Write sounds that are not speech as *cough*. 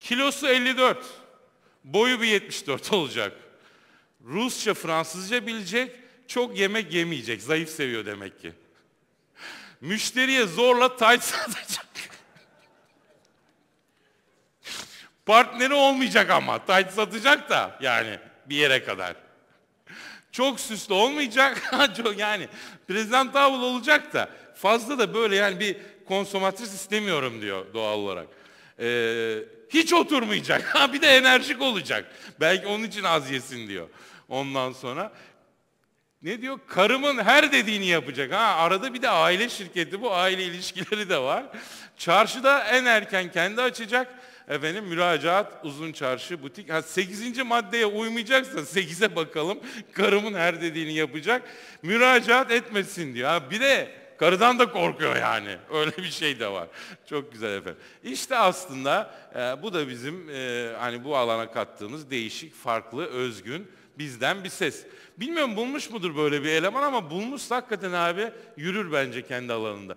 Kilosu 54. Boyu bir 74 olacak. Rusça, Fransızca bilecek. Çok yemek yemeyecek. Zayıf seviyor demek ki. Müşteriye zorla tight satacak. Partneri olmayacak ama. Tight satacak da yani bir yere kadar. Çok süslü olmayacak. *laughs* Yani presentable olacak da fazla da böyle yani bir konsomatris istemiyorum diyor doğal olarak. Ee, hiç oturmayacak. *laughs* Ha bir de enerjik olacak. Belki onun için az yesin diyor. Ondan sonra ne diyor? Karımın her dediğini yapacak. Ha arada bir de aile şirketi bu aile ilişkileri de var. Çarşıda en erken kendi açacak. Efendim müracaat uzun çarşı butik. Ha 8. maddeye uymayacaksa 8'e bakalım. Karımın her dediğini yapacak. Müracaat etmesin diyor. Ha bir de karıdan da korkuyor yani. *laughs* Öyle bir şey de var. Çok güzel efendim. İşte aslında e, bu da bizim e, hani bu alana kattığımız değişik, farklı, özgün bizden bir ses. Bilmiyorum bulmuş mudur böyle bir eleman ama bulmuşsa hakikaten abi yürür bence kendi alanında.